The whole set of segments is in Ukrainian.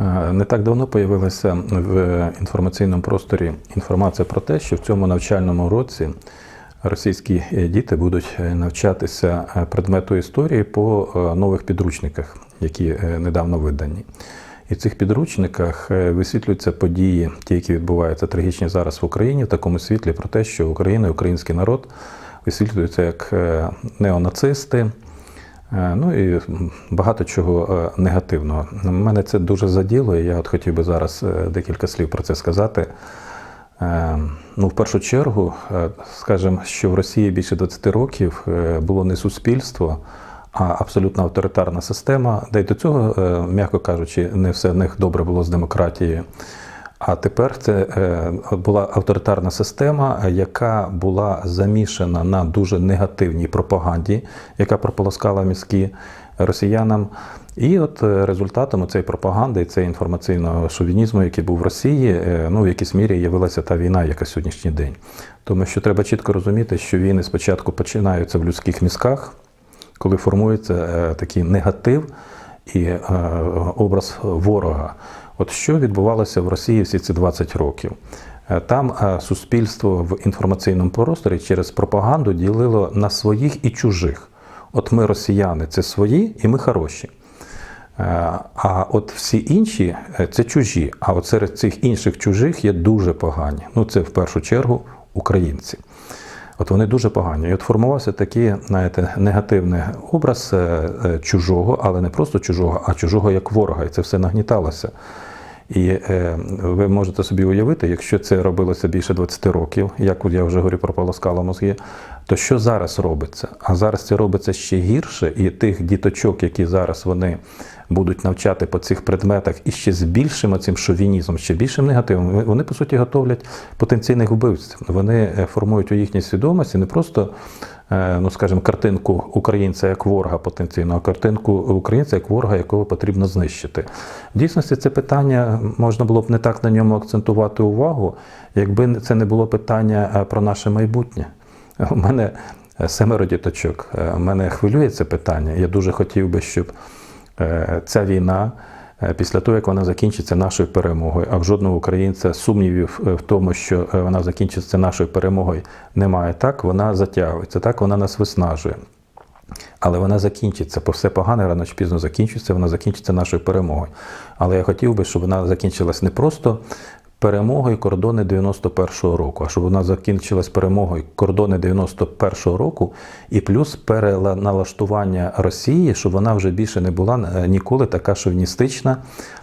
Е, Не так давно появилася в інформаційному просторі інформація про те, що в цьому навчальному році російські діти будуть е, навчатися е, предмету історії по нових підручниках, які недавно видані. І в цих підручниках висвітлюються події, ті, які відбуваються трагічні зараз в Україні, в такому світлі про те, що Україна і український народ висвітлюються як неонацисти, Ну і багато чого е, негативного. Мене це дуже заділо, і я от хотів би зараз е, декілька слів про це сказати. Е, Ну, в першу чергу, е, скажемо, що в Росії більше 20 років е, було не суспільство, а абсолютно авторитарна система, де й до цього, е, м'яко кажучи, не все в них добре було з демократією. А тепер це е, була авторитарна система, яка була замішана на дуже негативній пропаганді, яка прополоскала мізки росіянам. І от е, результатом цієї пропаганди і цього інформаційного шовінізму, який був в Росії, е, ну в якійсь мірі явилася та війна, яка сьогоднішній день. Тому що треба чітко розуміти, що війни спочатку починаються в людських мізках, коли формується такий негатив і образ ворога. От що відбувалося в Росії всі ці 20 років? Е, Там е, суспільство в інформаційному просторі через пропаганду ділило на своїх і чужих. От ми, росіяни, це свої, і ми хороші. Е, А от всі інші це чужі. А от серед цих інших чужих є дуже погані. Ну, це в першу чергу українці. От вони дуже погані. І от формувався такий, знаєте, негативний образ е, е, чужого, але не просто чужого, а чужого як ворога. І це все нагніталося. І е, ви можете собі уявити, якщо це робилося більше 20 років, як я вже говорю про полоскало мозги, то що зараз робиться? А зараз це робиться ще гірше, і тих діточок, які зараз вони будуть навчати по цих предметах і ще з більшим цим шовінізмом, ще більшим негативом, вони, по суті готовлять потенційних вбивців. Вони е, формують у їхній свідомості не просто, е, ну скажімо, картинку українця як ворога потенційного, а картинку українця як ворога, якого потрібно знищити. В дійсності це питання можна було б не так на ньому акцентувати увагу, якби це не було питання е, про наше майбутнє. У мене е, семеро діточок. Е, Мене хвилює це питання. Я дуже хотів би, щоб е, ця війна. Після того, як вона закінчиться нашою перемогою, а в жодного українця сумнівів в тому, що вона закінчиться нашою перемогою, немає. Так вона затягується, так вона нас виснажує. Але вона закінчиться, бо все погане рано чи пізно закінчиться, вона закінчиться нашою перемогою. Але я хотів би, щоб вона закінчилась не просто перемогою кордони 91-го року, а щоб вона закінчилась перемогою кордони 91-го року і плюс переналаштування Росії, щоб вона вже більше не була е, ніколи така шовіністична,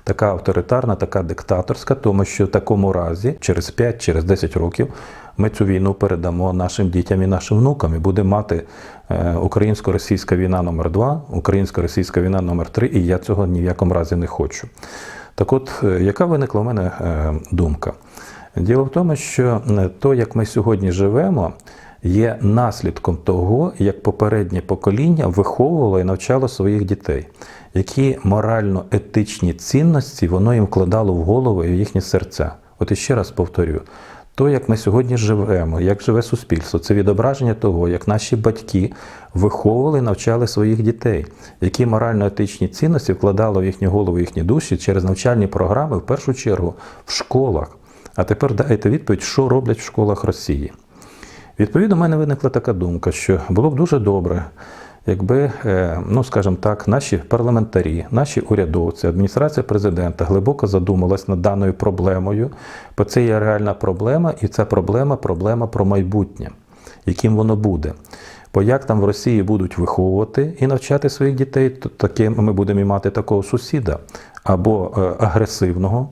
така авторитарна, така диктаторська, тому що в такому разі, через 5, через 10 років, ми цю війну передамо нашим дітям і нашим внукам. І будемо мати е, українсько-російська війна номер 2 українсько-російська війна номер 3 і я цього ні в якому разі не хочу. Так от, е, яка виникла в мене е, думка? Діло в тому, що е, то, як ми сьогодні живемо, є наслідком того, як попереднє покоління виховувало і навчало своїх дітей, які морально-етичні цінності воно їм вкладало в голову і в їхні серця. От іще раз повторюю. То, як ми сьогодні живемо, як живе суспільство, це відображення того, як наші батьки виховували навчали своїх дітей, які морально-етичні цінності вкладали в їхню голову, їхні душі через навчальні програми, в першу чергу, в школах. А тепер дайте відповідь, що роблять в школах Росії. Відповідно, в мене виникла така думка, що було б дуже добре, якби, е, ну скажімо так, наші парламентарі, наші урядовці, адміністрація президента глибоко задумалась над даною проблемою, бо це є реальна проблема, і ця проблема проблема про майбутнє, яким воно буде. Бо як там в Росії будуть виховувати і навчати своїх дітей, то таким ми будемо і мати такого сусіда або е, агресивного,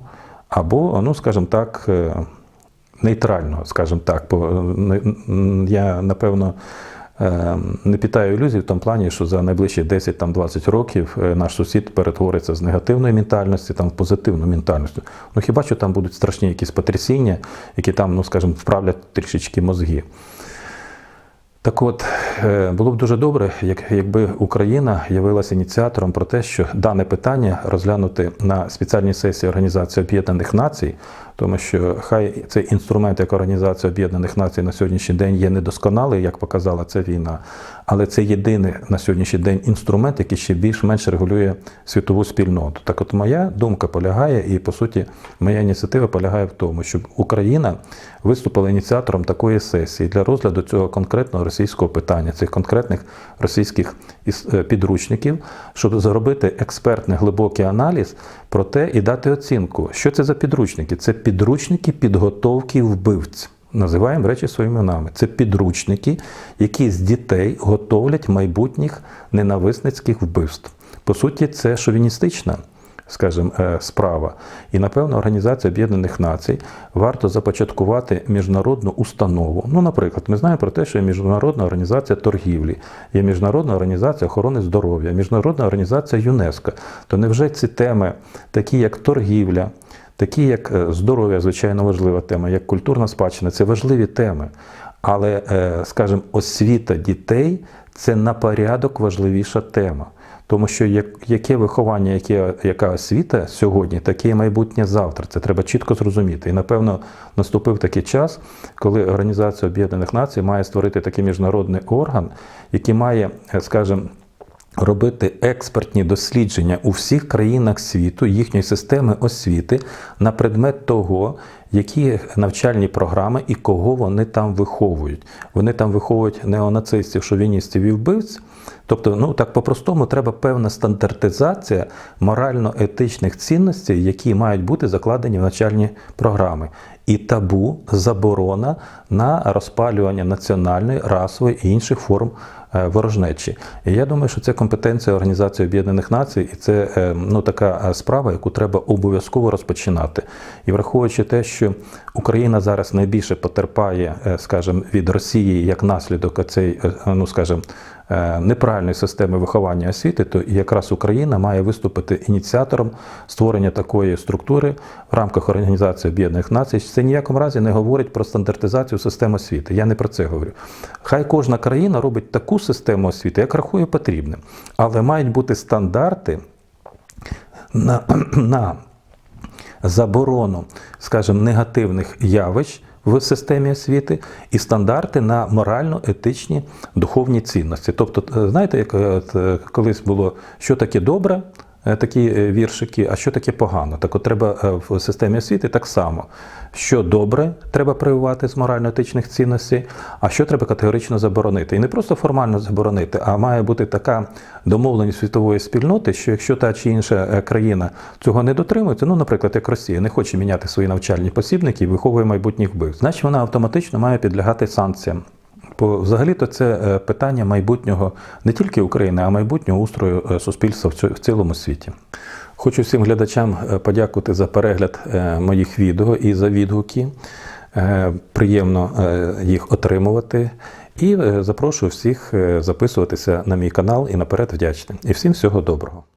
або, ну скажімо так, е, нейтрального, скажімо так. Я напевно не питаю ілюзій в тому плані, що за найближчі 10-20 років е, наш сусід перетвориться з негативної ментальності там, в позитивну ментальність. Ну хіба що там будуть страшні якісь потрясіння, які там, ну скажімо, вправлять трішечки мозги. Так от, е, було б дуже добре, як, якби Україна явилася ініціатором про те, що дане питання розглянути на спеціальній сесії Організації Об'єднаних Націй, тому що хай цей інструмент як Організація Об'єднаних Націй на сьогоднішній день є недосконалий, як показала ця війна, але це єдиний на сьогоднішній день інструмент, який ще більш-менш регулює світову спільноту. Так от моя думка полягає, і по суті, моя ініціатива полягає в тому, щоб Україна виступила ініціатором такої сесії для розгляду цього конкретного російського питання, цих конкретних російських е, підручників, щоб зробити експертний глибокий аналіз про те і дати оцінку, що це за підручники. Це підручники підготовки вбивць. Називаємо речі своїми іменами. Це підручники, які з дітей готовлять майбутніх ненависницьких вбивств. По суті, це шовіністична скажімо, е, справа. І напевно Організація Об'єднаних Націй варто започаткувати міжнародну установу. Ну, наприклад, ми знаємо про те, що є міжнародна організація торгівлі, є міжнародна організація охорони здоров'я, міжнародна організація ЮНЕСКО. То невже ці теми, такі як торгівля, такі як е, здоров'я, звичайно, важлива тема, як культурна спадщина, це важливі теми. Але, е, скажімо, освіта дітей це на порядок важливіша тема. Тому що як- яке виховання, яке, яка освіта сьогодні, таке і майбутнє завтра. Це треба чітко зрозуміти. І напевно наступив такий час, коли Організація Об'єднаних Націй має створити такий міжнародний орган, який має, скажімо, робити експертні дослідження у всіх країнах світу їхньої системи освіти на предмет того, які навчальні програми і кого вони там виховують. Вони там виховують неонацистів, шовіністів і вбивць. Тобто, ну так по-простому, треба певна стандартизація морально-етичних цінностей, які мають бути закладені в навчальні програми. І табу, заборона на розпалювання національної, расової і інших форм ворожнечі. І я думаю, що це компетенція Організації Об'єднаних Націй, і це е, ну, така е, справа, яку треба обов'язково розпочинати. І враховуючи те, що Україна зараз найбільше потерпає, е, скажімо, від Росії як наслідок е, ну скажімо, е, неправильної системи виховання освіти, то якраз Україна має виступити ініціатором створення такої структури в рамках Організації Об'єднаних Націй. Це ніякому разі не говорить про стандартизацію систем освіти. Я не про це говорю. Хай кожна країна робить таку систему освіти, як рахує потрібним, але мають бути стандарти на, на заборону, скажімо, негативних явищ в системі освіти і стандарти на морально-етичні духовні цінності. Тобто, е, знаєте, як е, е, колись було, що таке добре, такі е, віршики, а що таке погано. Так от треба е, в системі освіти так само. Що добре треба прививати з морально-етичних цінностей, а що треба категорично заборонити. І не просто формально заборонити, а має бути така домовленість світової спільноти, що якщо та чи інша е, країна цього не дотримується, ну, наприклад, як Росія не хоче міняти свої навчальні посібники і виховує майбутніх вбивць, значить вона автоматично має підлягати санкціям. Бо взагалі-то це е, питання майбутнього не тільки України, а майбутнього устрою е, суспільства в цілому світі. Хочу всім глядачам е, подякувати за перегляд моїх відео і за відгуки. Приємно їх отримувати. І запрошую всіх записуватися на мій канал і наперед вдячний. І всім всього доброго.